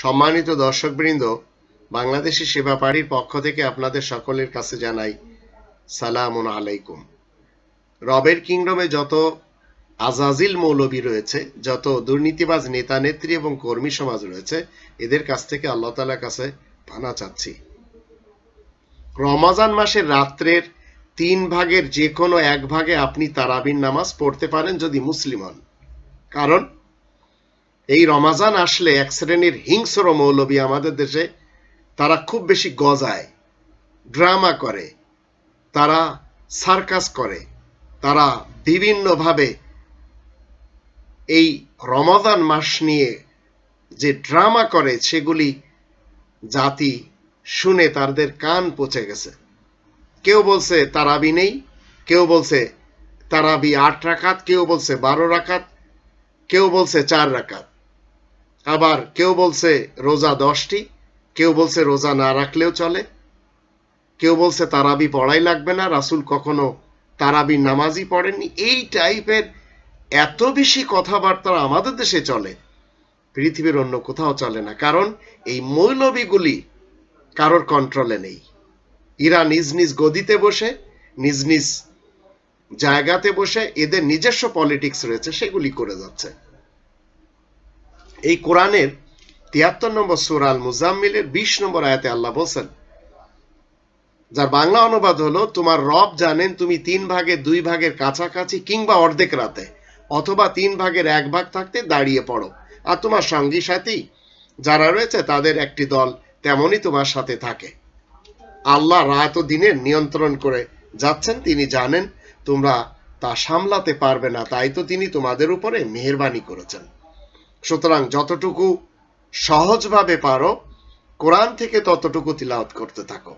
সম্মানিত দর্শকবৃন্দ, বাংলাদেশি সেবা পাড়ির পক্ষ থেকে আপনাদের সকলের কাছে জানাই সালামুন আলাইকুম। রবের কিংডমে যত আজাজিল মৌলবী রয়েছে, যত দুর্নীতিবাজ নেতা, নেত্রী এবং কর্মী সমাজ রয়েছে, এদের কাছ থেকে আল্লাহ তালার কাছে পানা চাচ্ছি। রমাজান মাসের রাত্রের তিন ভাগের যে কোনো এক ভাগে আপনি তারাবির নামাজ পড়তে পারেন যদি মুসলিম হন। কারণ এই রমাজান আসলে এক শ্রেণির হিংস্র মৌলবী আমাদের দেশে, তারা খুব বেশি গজায়, ড্রামা করে, তারা সার্কাস করে, তারা বিভিন্নভাবে এই রমাদান মাস নিয়ে যে ড্রামা করে, সেগুলি জাতি শুনে তাদের কান পচে গেছে। কেউ বলছে তারাবি নেই, কেউ বলছে তারাবি আট রাকাত, কেউ বলছে বারো রাকাত, কেউ বলছে চার রাকাত। আবার কেউ বলছে রোজা দশটি, কেউ বলছে রোজা না রাখলেও চলে, কেউ বলছে তারাবি পড়াই লাগবে না, রাসুল কখনো তারাবি নামাজই পড়েননি। এই টাইপের এত বেশি কথাবার্তা আমাদের দেশে চলে, পৃথিবীর অন্য কোথাও চলে না। কারণ এই মৌলবীগুলি কারোর কন্ট্রোলে নেই। ইরা নিজ নিজ গদিতে বসে, নিজ নিজ জায়গাতে বসে, এদের নিজস্ব পলিটিক্স রয়েছে, সেগুলি করে যাচ্ছে। এই কোরআনের তিয়াত্তর নম্বর সুরাল মুজাম্মিলের বিশ নম্বর আয়াতে আল্লাহ বলছেন, যার বাংলা অনুবাদ হলো, তোমার রব জানেন তুমি তিন ভাগের দুই ভাগের কাছাকাছি কিংবা অর্ধেক রাতে, অথবা তিন ভাগের এক ভাগ থাকতে দাঁড়িয়ে পড়ো। আর তোমার সঙ্গী সাথী যারা রয়েছে, তাদের একটি দল তেমনই তোমার সাথে থাকে। আল্লাহ রাত ও দিনের নিয়ন্ত্রণ করে যাচ্ছেন, তিনি জানেন তোমরা তা সামলাতে পারবে না, তাই তো তিনি তোমাদের উপরে মেহরবানি করেছেন। সুতরাং যতটুকু সহজভাবে পারো, কোরআন থেকে ততটুকু তিলাওয়াত করতে থাকো।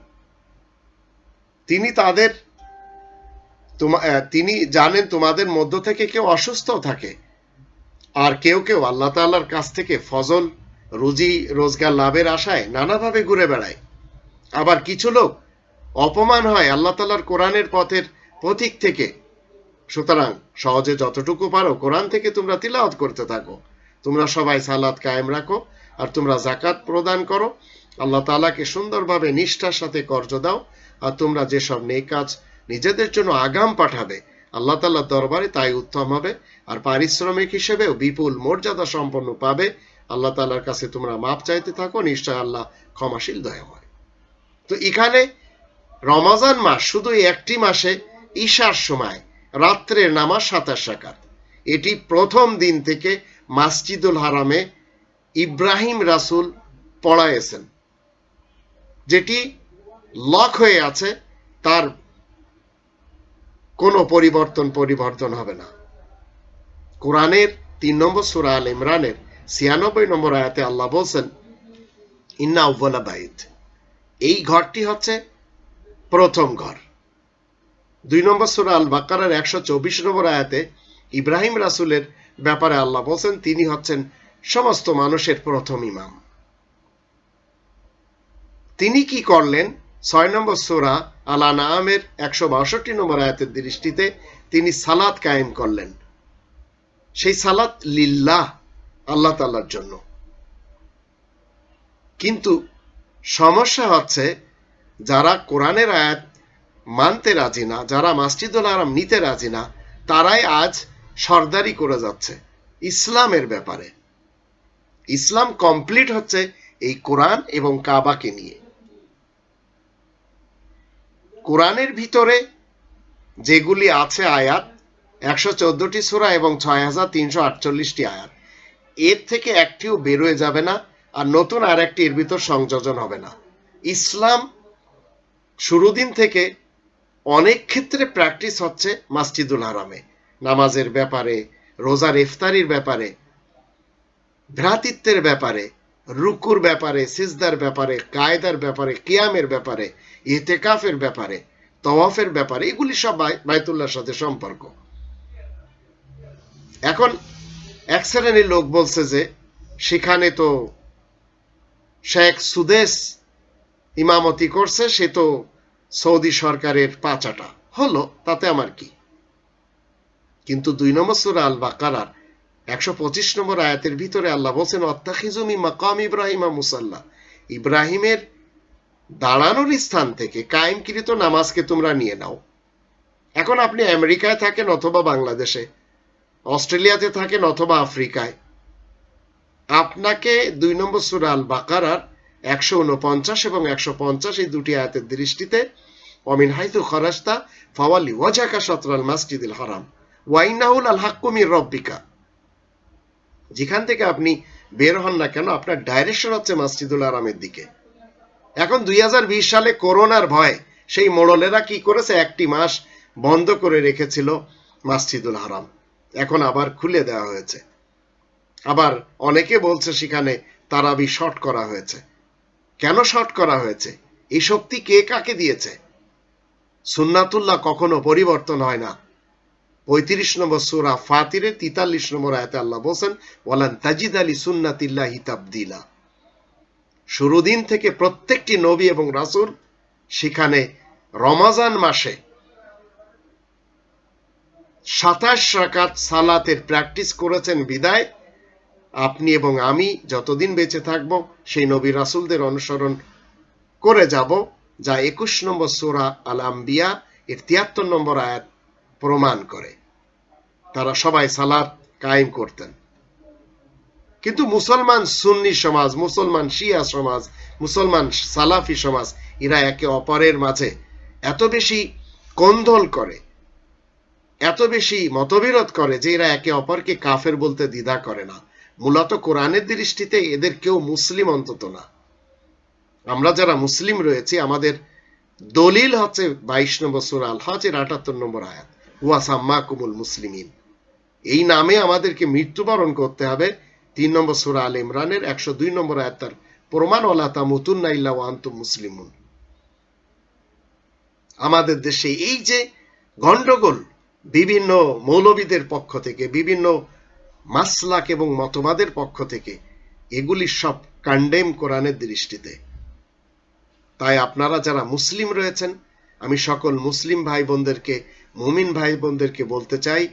তিনি তাদের তিনি জানেন তোমাদের মধ্য থেকে কেউ অসুস্থ থাকে। আর কেউ কেউ আল্লাহ তাল্লার কাছ থেকে ফজল, রুজি, রোজগার লাভের আশায় নানাভাবে ঘুরে বেড়ায়। আবার কিছু লোক অপমান হয় আল্লাহ তাল্লার কোরআনের পথের পথিক থেকে। সুতরাং সহজে যতটুকু পারো কোরআন থেকে তোমরা তিলাওয়াত করতে থাকো। তোমরা সবাই সালাদ কায়েম রাখো আর তোমরা জাকাত প্রদান করো। আল্লাহ তালাকে সুন্দরভাবে নিষ্ঠার সাথে কর্জ দাও আর তোমরা যেসব নেই কাজ নিজেদের জন্য আগাম পাঠাবে, আল্লাহ তাল্লাহ দরবারে তাই উত্তম হবে। আর পারিশ্রমিক হিসেবেও বিপুল মর্যাদা সম্পন্ন পাবে। আল্লাহ তাল্লার কাছে তোমরা মাপ চাইতে থাকো, নিশ্চয় আল্লাহ ক্ষমাশীল, দয়াময়। তো এখানে রমাজান মাস শুধু একটি মাসে, ঈশার সময়, রাত্রের নামাজ সাতাশ রাকাত। এটি প্রথম দিন থেকে মাসজিদুল হারামে ইব্রাহিম রাসুল পড়াইয়েছেন। যেটি লক হয়ে আছে, তার কোনো পরিবর্তন পরিবর্তন হবে না। কোরআনের তিন নম্বর সুরা আল ইমরানের ছিয়ানব্বই নম্বর আয়াতে আল্লাহ বলছেন, ইন্না উব্বলা বাইত। এই ঘরটি হচ্ছে প্রথম ঘর। দুই নম্বর সুরা আল বাক্কারের একশো চব্বিশ নম্বর আয়াতে ইব্রাহিম রাসুলের ব্যাপারে আল্লাহ বলছেন, তিনি হচ্ছেন সমস্ত মানুষের প্রথম ইমাম। তিনি কি করলেন? ছয় নম্বর সোরা আলা নামের একশো বাষট্টি নম্বর আয়াতের দৃষ্টিতে তিনি সালাত কায়েম করলেন। সেই সালাত লিল্লাহ, আল্লাহ তাল্লার জন্য। কিন্তু সমস্যা হচ্ছে, যারা কোরআনের আয়াত মানতে রাজি না, যারা মাসজিদুল আরাম নিতে রাজি না, তারাই আজ সর্দারি করে যাচ্ছে। ইসলামের ব্যাপারে। ইসলাম কমপ্লিট হচ্ছে এই কোরআন এবং কাবাকে নিয়ে। কোরআনের ভিতরে যেগুলি আছে আয়াত, একশো চোদ্দটি সুরা এবং ছয় হাজার তিনশো আটচল্লিশটি আয়াত। এর থেকে একটিও বেরোয় যাবে না আর নতুন আর একটি এর ভিতর সংযোজন হবে না। ইসলাম শুরু দিন থেকে অনেক ক্ষেত্রে প্র্যাকটিস হচ্ছে মাসজিদুল হারামে। নামাজের ব্যাপারে, রোজার ইফতারির ব্যাপারে, ভ্রাতৃত্বের ব্যাপারে, রুকুর ব্যাপারে, সিজদার ব্যাপারে, কায়দার ব্যাপারে, কিয়ামের ব্যাপারে, ইতেকাফের ব্যাপারে, তওয়াফের ব্যাপারে, এগুলি সব বাইতুল্লাহর সাথে সম্পর্ক। এখন এক শ্রেণির লোক বলছে যে, সেখানে তো শেখ সুদেশ ইমামতি করছে, সে তো সৌদি সরকারের পাচাটা হলো, তাতে আমার কি? কিন্তু দুই নম্বর সুরা আল বাকারার একশো পঁচিশ নম্বর আয়াতের ভিতরে আল্লাহ বলছেন অত্তাখিজুমি মাকাম ইব্রাহিমা মুসাল্লাহ ইব্রাহিমের দাঁড়ানোর স্থান থেকে কায়েমকৃত নামাজকে তোমরা নিয়ে নাও। এখন আপনি আমেরিকায় থাকেন অথবা বাংলাদেশে, অস্ট্রেলিয়াতে থাকেন অথবা আফ্রিকায়, আপনাকে দুই নম্বর সুরা আল বাকারার একশো উনপঞ্চাশ এবং একশো পঞ্চাশ এই দুটি আয়াতের দৃষ্টিতে অমিন হাইতু খরাস্তা ফাওয়ালি ওয়াজাকা সতরাল মাসজিদুল হারাম। ওয়াইনাউল আল হাক্কুমির রব্বিকা। যেখান থেকে আপনি বের হন না কেন, আপনার ডাইরেকশন হচ্ছে মসজিদুল আরামের দিকে। এখন দুই সালে করোনার ভয়, সেই মোড়লেরা কি করেছে? একটি মাস বন্ধ করে রেখেছিল মসজিদুল হারাম। এখন আবার খুলে দেওয়া হয়েছে। আবার অনেকে বলছে সেখানে তারাবি শর্ট করা হয়েছে। কেন শর্ট করা হয়েছে? এই শক্তি কে কাকে দিয়েছে? সুন্নাতুল্লাহ কখনো পরিবর্তন হয় না। পঁয়ত্রিশ নম্বর সুরা ফাতিরের তিতাল্লিশ নম্বর আয়াতে আল্লাহ বলছেন, ওয়ালান তাজিদ আলী সুন্নাতিল্লাহ হিতাবদিলা শুরু দিন থেকে প্রত্যেকটি নবী এবং রাসূল সেখানে রমাজান মাসে সাতাশ রাকাত সালাতের প্র্যাকটিস করেছেন বিদায়। আপনি এবং আমি যতদিন বেঁচে থাকব, সেই নবী রাসূলদের অনুসরণ করে যাব, যা একুশ নম্বর সুরা আল আম্বিয়া এর তিয়াত্তর নম্বর আয়াত। প্রমাণ করে। তারা সবাই সালাত কায়েম করতেন। কিন্তু মুসলমান সুন্নি সমাজ, মুসলমান শিয়া সমাজ, মুসলমান সালাফি সমাজ, এরা একে অপরের মাঝে এত বেশি কন্দল করে, এত বেশি মতবিরোধ করে যে এরা একে অপরকে কাফের বলতে দ্বিধা করে না। মূলত কোরআনের দৃষ্টিতে এদের কেউ মুসলিম অন্তত না। আমরা যারা মুসলিম রয়েছি, আমাদের দলিল হচ্ছে বাইশ নম্বর সুরা আল হজের আটাত্তর নম্বর আয়াত। ওয়াসাম্মা কুমুল মুসলিমিন। এই নামে আমাদেরকে মৃত্যুবরণ করতে হবে। তিন নম্বর সুরা আল ইমরানের একশো দুই নম্বর আয়াত তার প্রমাণ ওলা তামুতুন্না ইল্লা ওয়ান্তুম মুসলিমুন। আমাদের দেশে এই যে গন্ডগোল বিভিন্ন মৌলবীদের পক্ষ থেকে, বিভিন্ন মাসলাক এবং মতবাদের পক্ষ থেকে, এগুলি সব কান্ডেম কোরআনের দৃষ্টিতে। তাই আপনারা যারা মুসলিম রয়েছেন, আমি সকল মুসলিম ভাই বোনদেরকে মুমিন ভাই বোনদেরকে বলতে চাই,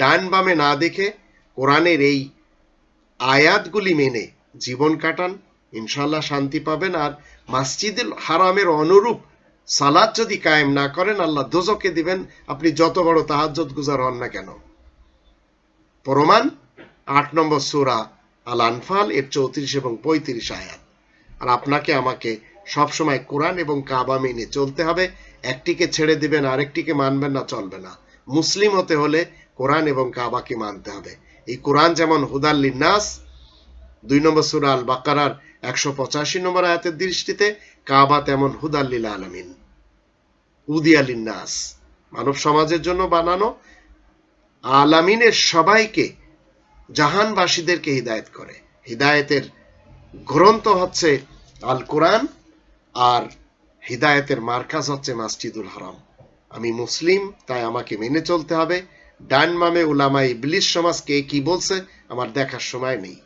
ডান বামে না দেখে কোরআনের এই আয়াতগুলি মেনে জীবন কাটান ইনশাল্লাহ শান্তি পাবেন। আর মাসজিদুল হারামের অনুরূপ সালাদ যদি কায়েম না করেন, আল্লাহ দোজকে দিবেন, আপনি যত বড় তাহাজ্জত গুজার হন না কেন? প্রমাণ, আট নম্বর সুরা আল আনফাল এর চৌত্রিশ এবং পঁয়ত্রিশ আয়াত। আর আপনাকে, আমাকে সবসময় কোরআন এবং কাবা মেনে চলতে হবে। একটিকে ছেড়ে দিবেন, আরেকটিকে মানবেন না, চলবে না। মুসলিম হতে হলে কোরআন এবং কাবাকে মানতে হবে। এই কোরআন যেমন হুদাল্লিন নাস দুই নম্বর সুরা আল বাকারার একশো পঁচাশি নম্বর আয়াতের দৃষ্টিতে, কাবা তেমন হুদাল্লিল আলমিন। উদিয়ালিন নাস মানব সমাজের জন্য বানানো আলামিনের সবাইকে জাহানবাসীদেরকে হিদায়ত করে। হিদায়তের গ্রন্থ হচ্ছে আল কোরআন আর হিদায়তের মার্কাজ হচ্ছে মাসজিদুল হারাম। আমি মুসলিম, তাই আমাকে মেনে চলতে হবে। ডান মামে উলামা ইবলিশ সমাজ কে কি বলছে, আমার দেখার সময় নেই।